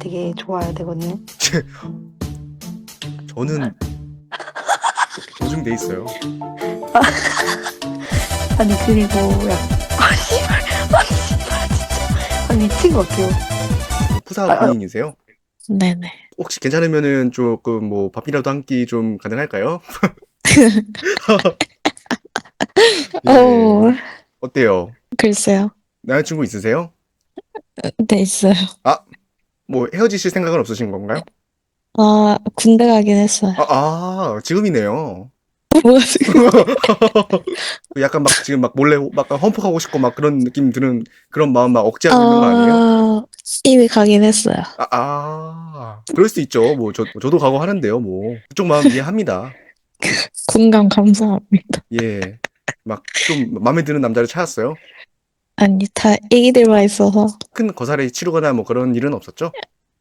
되게 좋아야 되거든요. 저는 보증돼 있어요. 아니 그리고 약아 씨발 아니 씨발 진짜 아니 미친 것 같아요. 푸사 군인이세요? 네네. 혹시 괜찮으면은 조금 뭐 밥이라도 한 끼 좀 가능할까요? 예. 오, 어때요? 글쎄요. 남자친구 있으세요? 네, 있어요. 뭐 헤어지실 생각은 없으신 건가요? 아, 군대 가긴 했어요. 아, 아 지금이네요. 뭐야, 지금. 약간 막 지금 막 몰래 막 험폭하고 싶고 막 그런 느낌 드는 그런 마음 막 억제하고 있는 거 아니에요? 아, 이미 가긴 했어요. 아, 아, 그럴 수 있죠. 뭐 저, 저도 가고 하는데요. 뭐 그쪽 마음 이해합니다. 공감 감사합니다. 예, 막 좀 마음에 드는 남자를 찾았어요. 아니, 다 애기들만 있어서. 큰 거사를 치르거나 뭐 그런 일은 없었죠?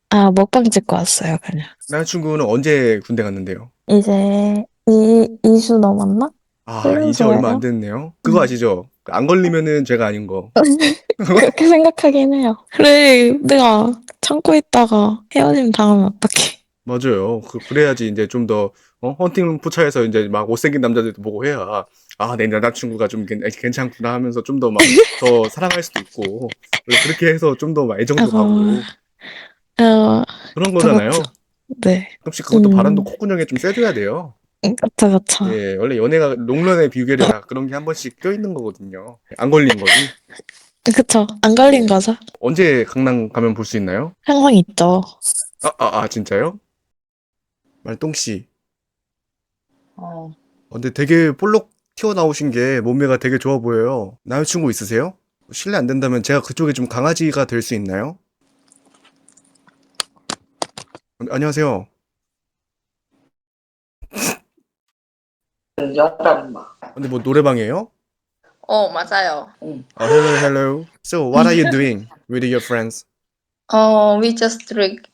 아, 먹방 찍고 왔어요, 그냥. 남자친구는 언제 군대 갔는데요? 이제, 이, 2주 넘었나? 아, 그래서요? 이제 얼마 안 됐네요. 그거 음. 아시죠? 안 걸리면은 죄가 아닌 거. 그렇게 생각하긴 해요. 그래, 내가 참고 있다가 헤어짐 당하면 어떡해. 맞아요. 그, 그래야지 이제 좀 더, 어, 헌팅 포차에서 이제 막 못생긴 남자들도 보고 해야, 아, 내 남자친구가 좀 괜- 괜찮구나 하면서 좀 더 막 더 사랑할 수도 있고, 그렇게 해서 좀 더 막 애정도 아이고. 가고, 어, 그런 거잖아요. 그렇죠. 네. 혹시 그것도 음. 바람도 콧구멍에 좀 쐬줘야 돼요. 그쵸, 그쵸. 예, 원래 연애가 롱런의 비결이라 그런 게 한 번씩 껴있는 거거든요. 안 걸린 거지. 그쵸. 안 걸린 거죠. 언제 강남 가면 볼 수 있나요? 항상 있죠. 아, 아, 아, 진짜요? 말똥씨. 어 어, 근데 되게 볼록 튀어나오신 게 몸매가 되게 좋아 보여요. 남자친구 있으세요? 실례 안 된다면 제가 그쪽에 좀 강아지가 될 수 있나요? 어, 안녕하세요. 근데 뭐 노래방이에요? 어, 맞아요. 어, hello, hello. So, what are you doing with your friends? 어, we just drink.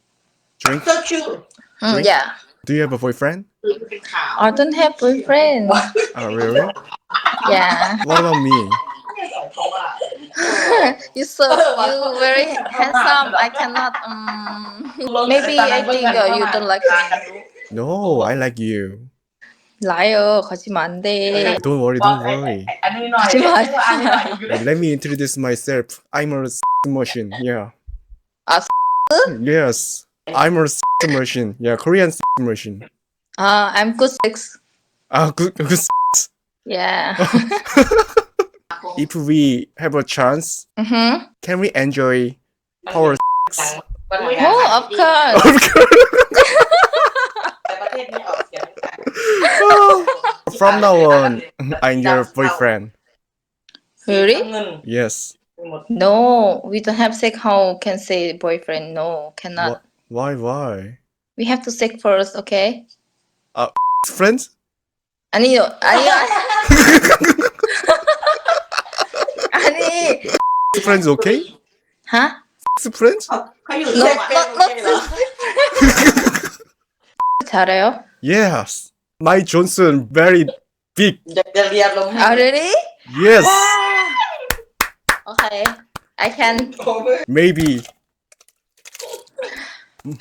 Drink? 응, Drink? yeah. Do you have a boyfriend? I don't have boyfriend. Oh, really? Yeah. What about me? You so you very handsome. I cannot. Um, maybe I think uh, you don't like me. No, I like you. Liar. 거짓말 안 돼. Don't worry, don't worry. 거짓말. Uh, Let me introduce myself. I'm a s- machine. Yeah. 아, s- Yes. I'm a s- machine. Yeah, Korean s- machine. Uh, I'm good. Ah, good, good. Yeah. If we have a chance, mm-hmm. can we enjoy power? sex? Oh, of ที่ course. From now on, I'm your boyfriend. Really? Yes. No, we don't have sex. How can say boyfriend? No, cannot. Why? Why? We have to sex first, okay? Friends? 아니요, 아니요. 아니, Friends okay? huh? Friends? No, not, not. 잘해요? Yes. My Johnson very big. 아, really? Yes. Okay, I can. Maybe.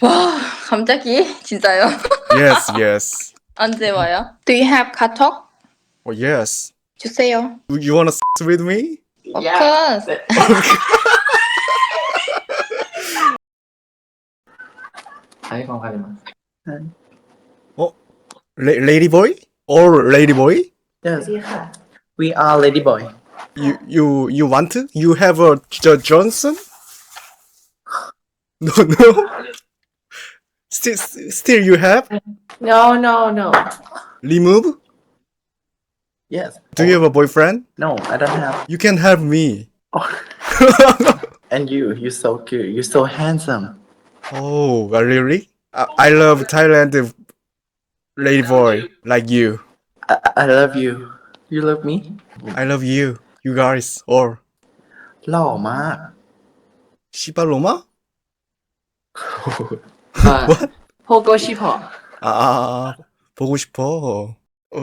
와, 갑자기? 진짜요? Yes. Yes. 언제 와요? Do you have 카톡? Oh yes. 주세요. You- You wanna s- with me? Of course. Đấy con phải mà. La- lady boy or lady boy? Yes. We are lady boy. You you you want to? You have a J- Johnson? No no. Still still you have No, no, no. remove? Yes. Do you have a boyfriend? No, I don't have. You can have me. And you, you're so cute. You're so handsome. Oh, really? I, I love Thailand lady boy like you. I, I love you. You love me? I love you. You guys or หล่อมาก 시 보고 싶어. 아, 아, 아, 보고 싶어. 어,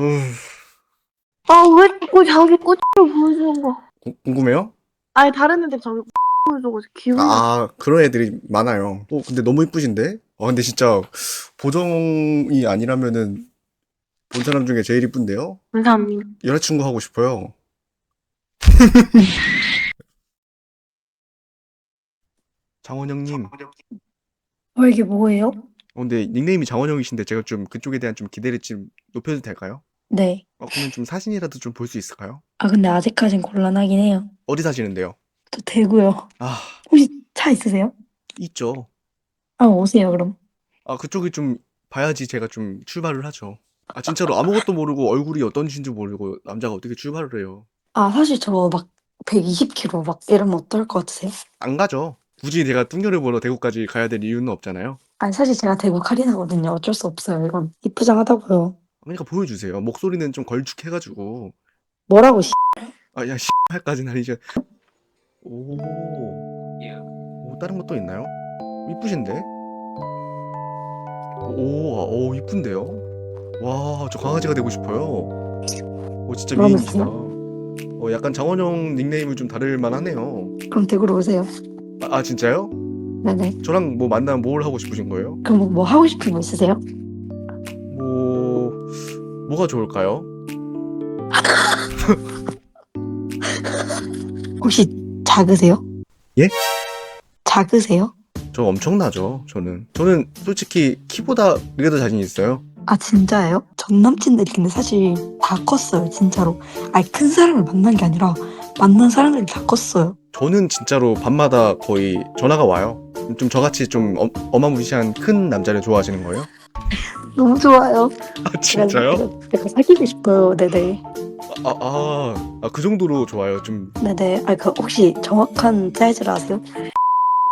아, 왜 자꾸 자기 꼬치를 보여주는 거? 구- 궁금해요? 아니, 다른 애들 자기 저거 기분 아, 그런 애들이 많아요. 어, 근데 너무 이쁘신데? 아, 근데 진짜 보정이 아니라면은 본 사람 중에 제일 이쁜데요? 감사합니다. 여자친구 하고 싶어요. 장원영님. 어 이게 뭐예요? 어, 근데 닉네임이 장원영이신데 제가 좀 그쪽에 대한 좀 기대를 좀 높여도 될까요? 네. 어, 그러면 좀 사진이라도 좀 볼 수 있을까요? 아 근데 아직까진 곤란하긴 해요. 어디 사시는데요? 저 대구요. 아, 혹시 차 있으세요? 있죠. 아 오세요 그럼. 아, 그쪽이 좀 봐야지 제가 좀 출발을 하죠. 아, 진짜로 아무것도 모르고 얼굴이 어떤지인지 모르고 남자가 어떻게 출발을 해요? 아 사실 저 막 120km 막 이러면 어떨 것 같으세요? 안 가죠. 굳이 제가 뚱녀를 보러 대구까지 가야 될 이유는 없잖아요. 아니 사실 제가 대구 카리나거든요. 어쩔 수 없어요. 이건 이쁘장하다고요. 그러니까 보여주세요. 목소리는 좀 걸쭉해가지고. 뭐라고 씨. 아, 야, 씨발까지는 아니죠. 오. 오, 다른 것도 있나요? 이쁘신데? 오, 오, 이쁜데요? 와, 저 강아지가 되고 싶어요. 오, 진짜 미인이시다. 어, 약간 장원영 닉네임을 좀 다를 만 하네요. 그럼 대구로 오세요. 아, 아, 진짜요? 네네. 저랑 뭐 만나면 뭘 하고 싶으신 거예요? 그럼 뭐, 뭐 하고 싶은 거 있으세요? 뭐, 뭐가 좋을까요? 혹시 작으세요? 예? 작으세요? 저 엄청나죠, 저는. 저는 솔직히 키보다 그래도 자신 있어요. 아 진짜예요? 전 남친들이 근데 사실 다 컸어요 진짜로. 아니 큰 사람을 만난 게 아니라 만난 사람들이 다 컸어요. 저는 진짜로 밤마다 거의 전화가 와요. 좀 저같이 좀 어, 어마무시한 큰 남자를 좋아하시는 거예요? 너무 좋아요. 아, 진짜요? 제가, 제가 사귀고 싶어요. 네네. 아, 아, 아, 그 정도로 좋아요. 좀, 네네. 아 그 혹시 정확한 사이즈를 아세요?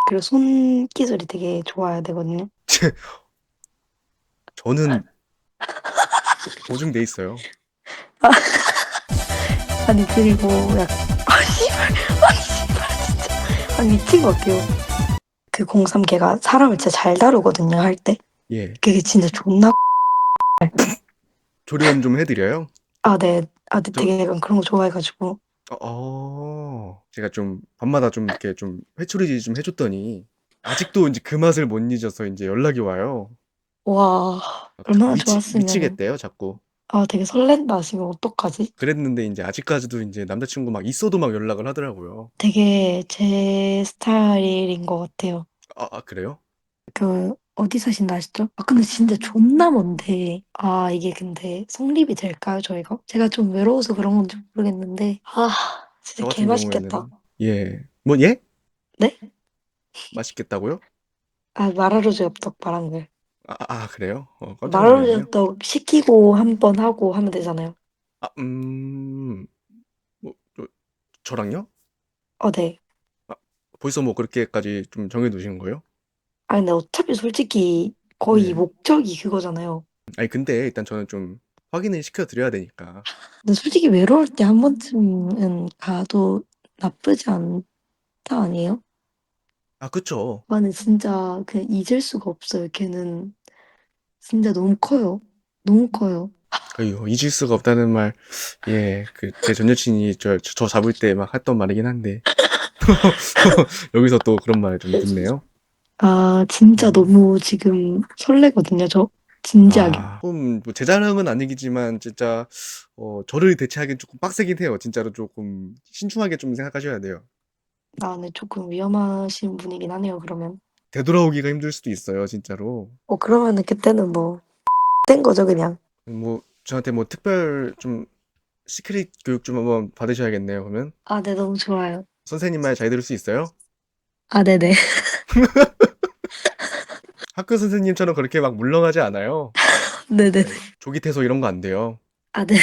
그리고 손 기술이 되게 좋아야 되거든요. 저는 보증돼 있어요. 아 니 그리고 약 아 씨발 아니 씨발 진짜 아니 미친 것 같아요. 그 03걔가 사람을 진짜 잘 다루거든요 할 때. 예. 그게 진짜 존나 조련 좀 해드려요? 아 네. 아 네, 저- 되게 약간 그런 거 좋아해가지고 어, 어, 제가 좀 밤마다 좀 이렇게 좀 회초리 좀 해줬더니 아직도 이제 그 맛을 못 잊어서 이제 연락이 와요. 와 아, 얼마나 좋았으면. 미치겠대요, 자꾸. 아 되게 설렌다 지금 어떡하지? 그랬는데 이제 아직까지도 이제 남자친구 막 있어도 막 연락을 하더라고요. 되게 제 스타일인 것 같아요. 아, 아, 그래요? 그 어디 사신다 하시죠? 아 근데 진짜 존나 먼데 아 이게 근데 성립이 될까요 저희가? 제가 좀 외로워서 그런 건지 모르겠는데 아 저 진짜 같은 개 맛있겠다. 경우에는 예. 뭐 예? 네? 맛있겠다고요? 아 마라로즈 엽떡 말한 걸. 아, 아 그래요? 어, 깜짝 놀랐네요. 엽떡 시키고 한 번 하고 하면 되잖아요. 아, 음, 뭐, 저, 저랑요? 어 네. 벌써 뭐 그렇게까지 좀 정해두신 거예요? 아 근데 어차피 솔직히 거의 네. 목적이 그거잖아요. 아니, 근데 일단 저는 좀 확인을 시켜 드려야 되니까. 근데 솔직히 외로울 때 한 번쯤은 가도 나쁘지 않다 아니에요? 아, 그쵸. 나는 진짜 그냥 잊을 수가 없어요. 걔는 진짜 너무 커요. 너무 커요. 아유, 잊을 수가 없다는 말, 예, 그, 제 전 여친이 저, 저 잡을 때 막 했던 말이긴 한데. 여기서 또 그런 말좀 듣네요. 아 진짜 너무 지금 설레거든요. 저 진지하게. 아, 조금 뭐제 자랑은 아니겠지만 진짜 어 저를 대체하기엔 조금 빡세긴 해요. 진짜로 조금 신중하게 좀 생각하셔야 돼요. 나는 조금 위험하신 분이긴 하네요. 그러면. 되돌아오기가 힘들 수도 있어요, 진짜로. 어 그러면은 그때는 뭐 된 거죠 그냥. 뭐 저한테 뭐 특별 좀 시크릿 교육 좀 한번 받으셔야겠네요. 그러면 아 네 너무 좋아요. 선생님 말 잘 들을 수 있어요? 아 네네. 학교 선생님처럼 그렇게 막 물렁하지 않아요. 네네. 조기 퇴소 이런 거 안 돼요. 아 네.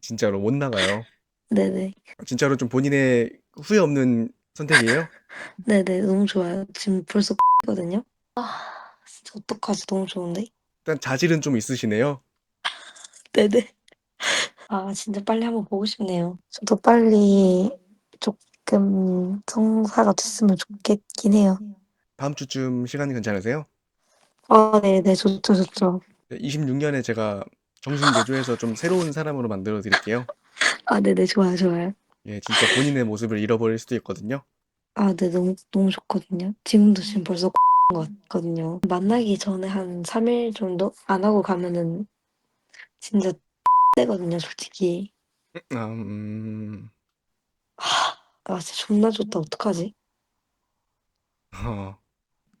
진짜로 못 나가요. 네네. 진짜로 좀 본인의 후회 없는 선택이에요? 네네 너무 좋아요. 지금 벌써 거든요. 아 진짜 어떡하지 너무 좋은데. 일단 자질은 좀 있으시네요. 네네. 아 진짜 빨리 한번 보고 싶네요. 저도 빨리 조금 성사가 됐으면 좋겠긴 해요. 다음 주쯤 시간이 괜찮으세요? 아 네네 좋죠 좋죠. 26년에 제가 정신 제조해서 좀 새로운 사람으로 만들어 드릴게요. 아 네네 좋아요 좋아요. 예, 진짜 본인의 모습을 잃어버릴 수도 있거든요. 아, 네, 너무, 너무 좋거든요. 지금도 지금 벌써 것 같거든요. 만나기 전에 한 3일 정도 안 하고 가면은 진짜 되거든요, 솔직히. 아, 음, 아, 진짜 존나 좋다. 어떡하지? 어,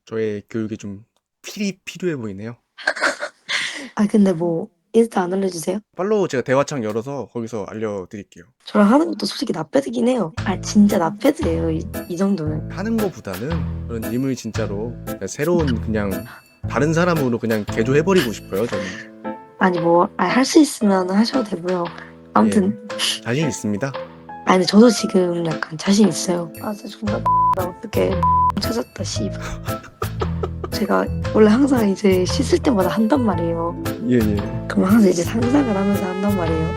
저의 교육이 좀 필히 필요해 보이네요. 아, 근데 뭐, 인스타 안 알려주세요? 팔로우 제가 대화창 열어서 거기서 알려드릴게요. 저랑 하는 것도 솔직히 나패드긴 해요. 아, 진짜 나패드예요, 이, 이 정도는. 하는 거보다는 그런 님을 진짜로 그냥 새로운 그냥 다른 사람으로 그냥 개조해버리고 싶어요. 저는 아니, 뭐, 아, 할수 있으면 하셔도 되고요. 아무튼, 자신 있습니다. 아 근데 저도 지금 약간 자신 있어요. 아 진짜 존나 어떻게 찾았다 씨. 제가 원래 항상 이제 씻을 때마다 한단 말이에요. 예 예. 그럼 항상 이제 상상을 하면서 한단 말이에요.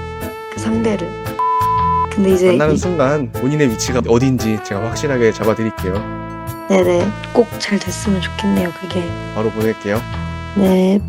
그 상대를. 근데 이제 만나는 이- 순간 본인의 위치가 어딘지 제가 확실하게 잡아드릴게요. 네네 꼭 잘 됐으면 좋겠네요. 그게 바로 보낼게요. 네